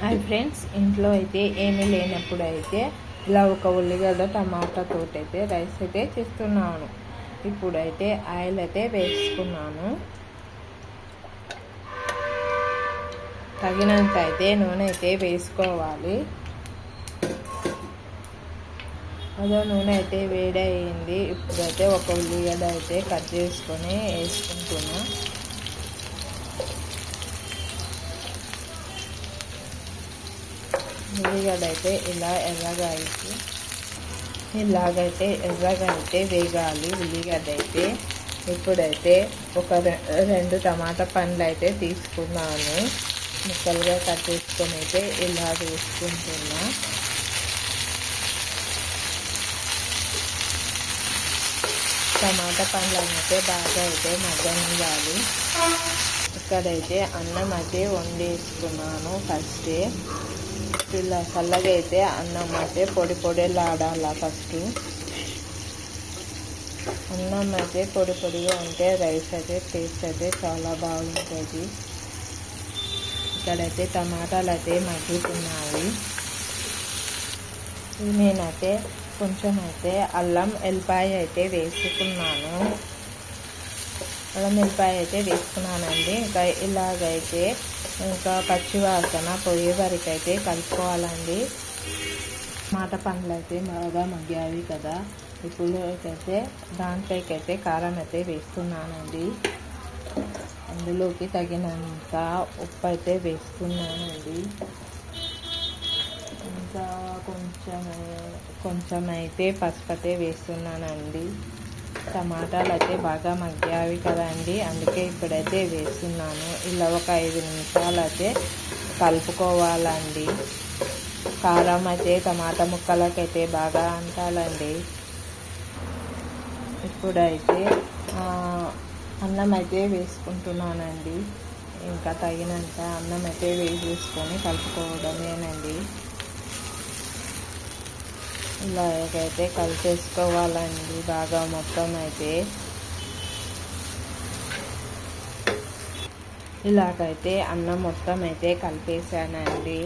Hi friends ఇంట్లో అయితే ఏమీ లేనప్పుడు అయితే ఇలా ఒక ఉల్లిగడ్డ టమాటా తోటి అయితే రైస్ అయితే చేస్తున్నాను. ఇప్పుడైతే ఆయిల్ అయితే వేసుకున్నాను. తగినంత అయితే నూనె అయితే వేసుకోవాలి. అదో నూనె అయితే వేడి అయింది ఇప్పుడైతే ఒక ఉల్లిగడ్డ అయితే కట్ చేసుకొని వేసుకుంటున్నాను ఉల్లిగడ్డ అయితే ఇలా ఎర్రగా అయితే ఇలాగైతే ఎర్రగా అయితే వేగాలి. ఉల్లిగడ్డ అయితే ఇప్పుడైతే ఒక రెండు టమాటా పండ్లు అయితే తీసుకున్నాను. ముక్కలుగా కట్ చేసుకొని అయితే ఇలా వేసుకుంటున్నా. టమాటా పండ్లు అయితే బాగా అయితే మగ్గనివ్వాలి. ఇక్కడైతే అన్నం అయితే వండేసుకున్నాను ఫస్టే. ఇలా చల్లగా అయితే అన్నం అయితే పొడి పొడిలాడాల ఫస్ట్ అన్నం అయితే పొడి పొడిగా ఉంటే రైస్ అయితే టేస్ట్ అయితే చాలా బాగుంటుంది. ఇక్కడైతే టమాటాలు అయితే మగ్గుతున్నాయి. నేనైతే కొంచెం అయితే అల్లం ఎల్లిపాయ అయితే వేసుకున్నాను. అల్లం అయితే వేసుకున్నానండి. ఇంకా ఇలాగైతే ఇంకా పచ్చి వాసన పోయే వరకు అయితే కలుపుకోవాలండి. మాట పండ్లు అయితే బాగా మగ్గావి కదా. ఇప్పుడు అయితే దాంట్లోకి అయితే కారం అయితే వేస్తున్నానండి. అందులోకి తగినంత ఉప్పు అయితే వేస్తున్నానండి. ఇంకా కొంచెం కొంచెం అయితే పసుపు అయితే వేస్తున్నానండి. టమాటాలు అయితే బాగా మగ్గావి కదండి. అందుకే ఇప్పుడైతే వేస్తున్నాను. ఇలా ఒక ఐదు నిమిషాలు అయితే కలుపుకోవాలండి. కారం అయితే టమాటా ముక్కలకైతే బాగా అంటాలండి. ఇప్పుడైతే అన్నం అయితే వేసుకుంటున్నానండి. ఇంకా తగినంత అన్నం అయితే వేసేసుకొని కలుపుకోవడమేనండి. ఇలాగైతే కలిపేసుకోవాలండి బాగా మొత్తం అయితే. ఇలాగైతే అన్నం మొత్తం అయితే కలిపేసానండి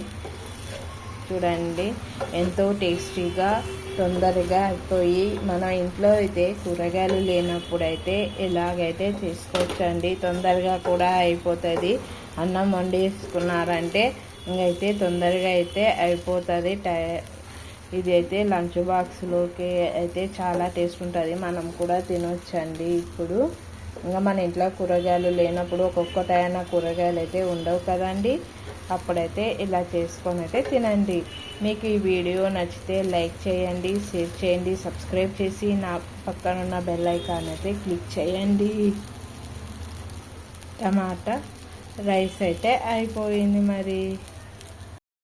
చూడండి ఎంతో టేస్టీగా తొందరగా అయిపోయి మన ఇంట్లో అయితే కూరగాయలు లేనప్పుడు అయితే ఇలాగైతే చేసుకోవచ్చండి. తొందరగా కూడా అయిపోతుంది. అన్నం వండేసుకున్నారంటే ఇంకైతే తొందరగా అయితే అయిపోతుంది. టై ఇది అయితే లంచ్ బాక్స్లోకి అయితే చాలా టేస్ట్ ఉంటుంది. మనం కూడా తినొచ్చండి ఇప్పుడు. ఇంకా మన ఇంట్లో కూరగాయలు లేనప్పుడు ఒక్కొక్కటైనా కూరగాయలు అయితే ఉండవు కదండి. అప్పుడైతే ఇలా చేసుకొని అయితే తినండి. మీకు ఈ వీడియో నచ్చితే లైక్ చేయండి షేర్ చేయండి సబ్స్క్రైబ్ చేసి నా పక్కనున్న బెల్ ఐకాన్ అయితే క్లిక్ చేయండి. టమాటా రైస్ అయితే అయిపోయింది మరి.